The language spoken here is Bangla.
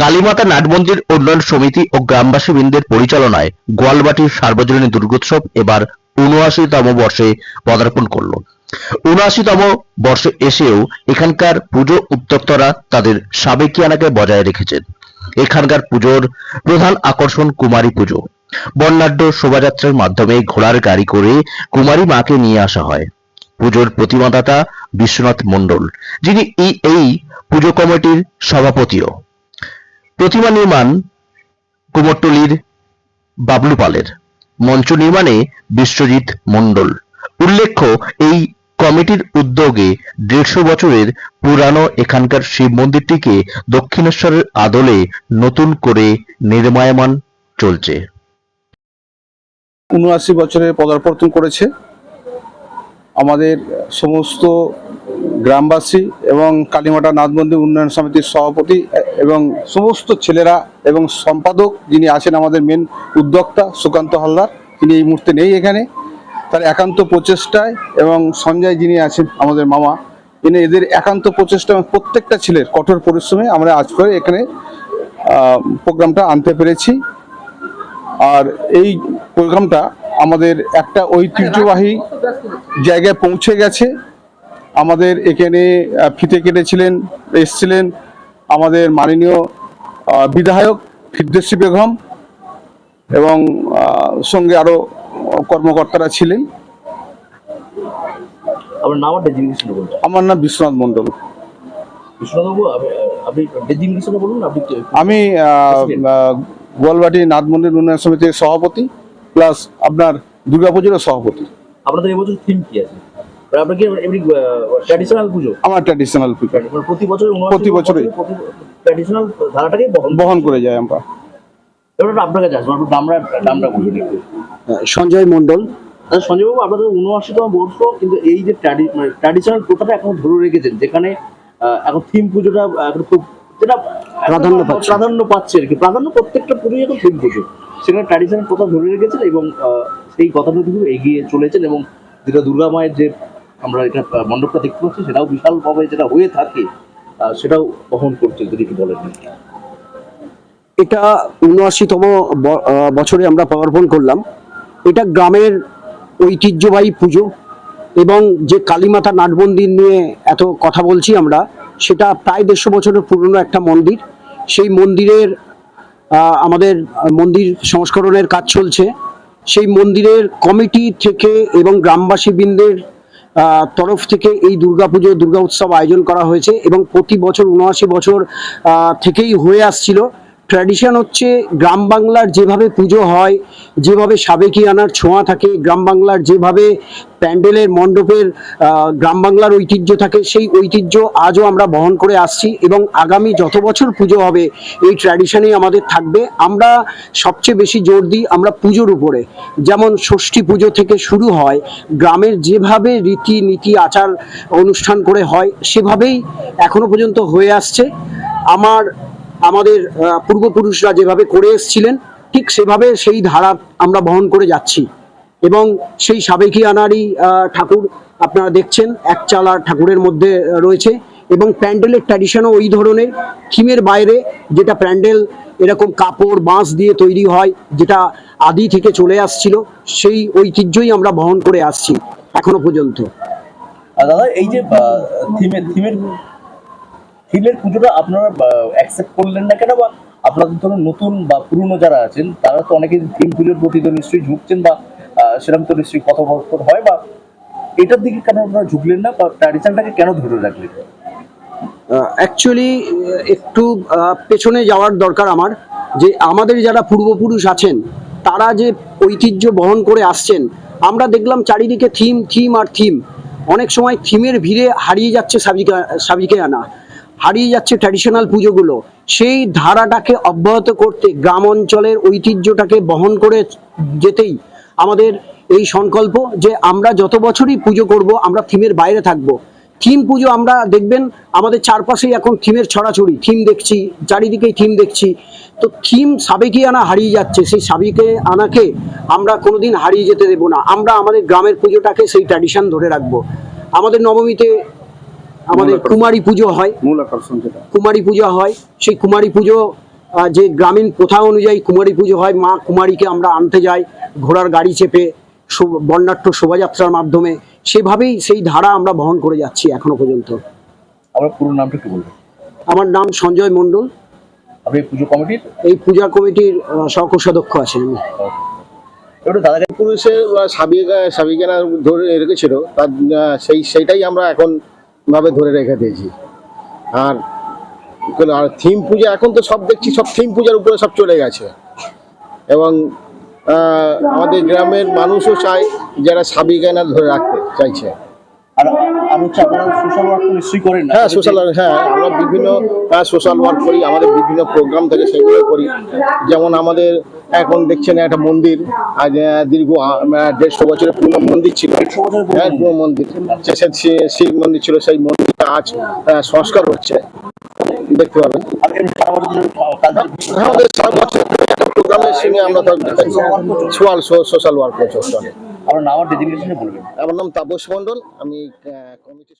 কালীমাতা নাটমন্দির উন্নয়ন সমিতি ও গ্রামবাসী বৃন্দের পরিচালনায় গোয়ালবাটির সার্বজনীন দুর্গোৎসব এবার উনআশিতম বর্ষে পদার্পণ করল। উনআশিতম বর্ষে এসেও এখানকার পুজো উদ্যোক্তরা তাদের সাবেকিয়ানাকে বজায় রেখেছেন। এখানকার পুজোর প্রধান আকর্ষণ কুমারী পুজো। বর্ণাঢ্য শোভাযাত্রার মাধ্যমে ঘোড়ার গাড়ি করে কুমারী মাকে নিয়ে আসা হয়। পুজোর প্রতিমাদাতা বিশ্বনাথ মণ্ডল, যিনি এই এই পুজো কমিটির সভাপতিও। প্রতিমা নির্মাণ কুমোরটুলির বাবলু পালের। মঞ্চ নির্মাণে বিশ্বজিৎ মণ্ডল। উল্লেখ্য, এই কমিটির উদ্যোগে দেড়শো বছরের পুরানো এখানকার শিব মন্দিরটিকে দক্ষিণেশ্বরের আদলে নতুন করে নির্মায়মান চলছে। উনআশি বছরে পদার্পণ করেছে। আমাদের সমস্ত গ্রামবাসী এবং কালীমাটা নাথ মন্দির উন্নয়ন সমিতির সভাপতি এবং সমস্ত ছেলেরা এবং সম্পাদক যিনি আছেন আমাদের মেন উদ্যোক্তা সুকান্ত হালদার, তিনি এই মুহূর্তে নেই এখানে। তার একান্ত প্রচেষ্টায় এবং সঞ্জয় যিনি আছেন আমাদের মামা, তিনি এদের একান্ত প্রচেষ্টা প্রত্যেকটা ছেলের কঠোর পরিশ্রমে আমরা আজ করে এখানে প্রোগ্রামটা আনতে পেরেছি। আর এই প্রোগ্রামটা আমাদের একটা ঐতিহ্যবাহী জায়গায় পৌঁছে গেছে। আমাদের এখানে ফিতে কেটেছিলেন এসছিলেন আমাদের মাননীয় বিধায়ক ফিরদৌসী বেগম এবং সঙ্গে আরও কর্মকর্তারা ছিলেন। আপনার নাম বলুন। আমার নাম বিশ্বনাথ মণ্ডল। আমি গোয়ালবাটি নাথ মন্দির উন্নয়ন সমিতির সভাপতি প্লাস আপনার দুর্গাপুজোরও সভাপতি। আপনাদের এবছর থিম কি আছে? আপনার কি এমনি ট্র্যাডিশনাল পুজো? আমার ট্র্যাডিশনাল মানে প্রতি বছর প্রতি বছরই। ট্র্যাডিশনাল ধারাটাকে বহন বহন করে যায় আমরা। এবার আপনার কাছে আসব আপনার দামরা দামটা সঞ্জয় মণ্ডল। আচ্ছা সঞ্জয়বাবু আপনাদের উনআশিতম বর্ষ কিন্তু এই যে ট্র্যাডিশনাল প্রথাটা এখন ধরে রেখেছেন যেখানে এখন থিম পুজোটা এখন খুব যেটা প্রাধান্য পাচ্ছে। প্রাধান্য পাচ্ছে আর কি। প্রাধান্য প্রত্যেকটা পুজোই এখন থিম পুজো। সেখানে ট্র্যাডিশনাল প্রথা ধরে রেখেছেন এবং আহ, সেই কথাটা কিন্তু এগিয়ে চলেছেন এবং যেটা দুর্গা মায়ের যে আমরা এটা মণ্ডপটা দেখতে পাচ্ছি সেটাও বিশালভাবে যেটা হয়ে থাকে সেটাও বহন করছে যদি একটু বলেন। এটা উনআশিতম বছরে আমরা পদার্পণ করলাম। এটা গ্রামের ঐতিহ্যবাহী পুজো এবং যে কালীমাতা নাটমন্দির নিয়ে এত কথা বলছি আমরা সেটা প্রায় দেড়শো বছরের পুরনো একটা মন্দির। সেই মন্দিরের আমাদের মন্দির সংস্করণের কাজ চলছে। সেই মন্দিরের কমিটি থেকে এবং গ্রামবাসী বৃন্দের আহ, তরফ থেকে এই দুর্গাপুজো, দুর্গা উৎসব আয়োজন করা হয়েছে এবং প্রতি বছর উনআশি বছর থেকেই হয়ে আসছিল। ট্র্যাডিশন হচ্ছে গ্রাম বাংলার যেভাবে পুজো হয়, যেভাবে সাবেকি আনার ছোঁয়া থাকে, গ্রাম বাংলার যেভাবে প্যান্ডেলের মণ্ডপের গ্রাম বাংলার ঐতিহ্য থাকে, সেই ঐতিহ্য আজও আমরা বহন করে আসছি এবং আগামী যত বছর পুজো হবে, এই ট্র্যাডিশনই আমাদের থাকবে। আমরা সবচেয়ে বেশি জোর দিই আমরা পুজোর উপরে। যেমন ষষ্ঠী পুজো থেকে শুরু হয়, গ্রামের যেভাবে রীতি নীতি আচার অনুষ্ঠান করে হয়, সেভাবেই এখনও পর্যন্ত হয়ে আসছে। আমার আমাদের পূর্বপুরুষরা যেভাবে করে এসেছিলেন, ঠিক সেভাবে সেই ধারা আমরা বহন করে যাচ্ছি। এবং সেই সাবেকি আনারই ঠাকুর আপনারা দেখছেন, এক চালা ঠাকুরের মধ্যে রয়েছে। এবং প্যান্ডেলের ট্র্যাডিশনও ওই ধরনের। থিমের বাইরে যেটা প্যান্ডেল, এরকম কাপড়, বাঁশ দিয়ে তৈরি হয়, যেটা আদি থেকে চলে আসছিল, সেই ঐতিহ্যই আমরা বহন করে আসছি, এখনও পর্যন্ত। দাদা, এই যে থিমের থিমের থিমের পুজোটা আপনারা অ্যাকসেপ্ট করলেন না কেন? বা, আপনাদের ধরুন নতুন বা পুরনো যারা আছেন, তারা তো অনেকে থিম পুজোর প্রতি তো নিশ্চয়ই ঝুঁকছেন বা সেরকম তো নিশ্চয়ই কথোপকথন হয় বা, এটার দিকে কেন আপনারা ঝুঁকলেন না বা, ট্র্যাডিশনটাকে কেন ধরে রাখলেন? অ্যাকচুয়ালি একটু পেছনে যাওয়ার দরকার আমার, যে আমাদের যারা পূর্বপুরুষ আছেন, তারা যে ঐতিহ্য বহন করে আসছেন, আমরা দেখলাম চারিদিকে থিম থিম আর থিম অনেক সময় থিমের ভিড়ে হারিয়ে যাচ্ছে সাবিকা সাবিকে আনা হারিয়ে যাচ্ছে ট্র্যাডিশনাল পুজোগুলো। সেই ধারাটাকে অব্যাহত করতে গ্রাম অঞ্চলের ঐতিহ্যটাকে বহন করে যেতেই আমাদের এই সংকল্প যে আমরা যত বছরই পুজো করব, আমরা থিমের বাইরে থাকব। থিম পুজো আমরা দেখবেন আমাদের চারপাশেই এখন থিমের ছড়াছড়ি। থিম দেখছি, চারিদিকেই থিম দেখছি। তো থিম সাবেকি আনা হারিয়ে যাচ্ছে, সেই সাবেকে আনাকে আমরা কোনোদিন হারিয়ে যেতে দেবো না। আমরা আমাদের গ্রামের পুজোটাকে সেই ট্র্যাডিশন ধরে রাখব। আমাদের নবমীতে আমাদের কুমারী পুজো হয়। মূল আকর্ষণ যেটা। কুমারী পুজো হয়। সেই কুমারী পুজো যে গ্রামীণ প্রথা অনুযায়ী কুমারী পুজো হয় মা কুমারীকে আমরা আনতে যাই ঘোড়ার গাড়ি চেপে শো- বর্ণাঢ্য শোভাযাত্রার মাধ্যমে। সেভাবেই সেই ধারা আমরা বহন করে যাচ্ছি এখনও পর্যন্ত। আমরা পুরো নামটা বলবেন। আমার নাম সঞ্জয় মণ্ডল। আপনি এই পুজো কমিটির? এই পূজা কমিটির সহকোষাধ্যক্ষ আছেন আমি। একটু দাদাকে পুরুষে সাবিকা সাবিকানা ধরে রেখেছিল। তার সেই সেইটাই আমরা এখন ভাবে ধরে রেখে দিয়েছি। আর আর থিম পূজা, এখন তো সব দেখছি, সব থিম পূজার উপরে সব চলে গেছে। এবং আমাদের গ্রামের মানুষও চায়, যারা সাবিকানা ধরে রাখতে চাইছে। আর আর হচ্ছে আপনারা সোশ্যাল ওয়ার্ক তো নিশ্চয়ই করেন না। হ্যাঁ সোশ্যাল হ্যাঁ আমরা বিভিন্ন সোশ্যাল ওয়ার্ক করি আমাদের বিভিন্ন প্রোগ্রাম থেকে সেগুলো করি। যেমন আমাদের এখন দেখছেন একটা মন্দির আজ দীর্ঘ দেড়শো বছরের পুরনো মন্দির ছিল। হ্যাঁ পুরনো মন্দির। শিব মন্দির ছিল সেই মন্দিরটা আজ সংস্কার হচ্ছে। দেখতে পাবেন। আমাদের সারা বছর একটা প্রোগ্রামের সঙ্গে আমরা সোশ্যাল ওয়ার্ক করছি। আপনার নাম আর ডেজিগনেশনে বলবেন। আমার নাম তাপস মন্ডল আমি কমিটি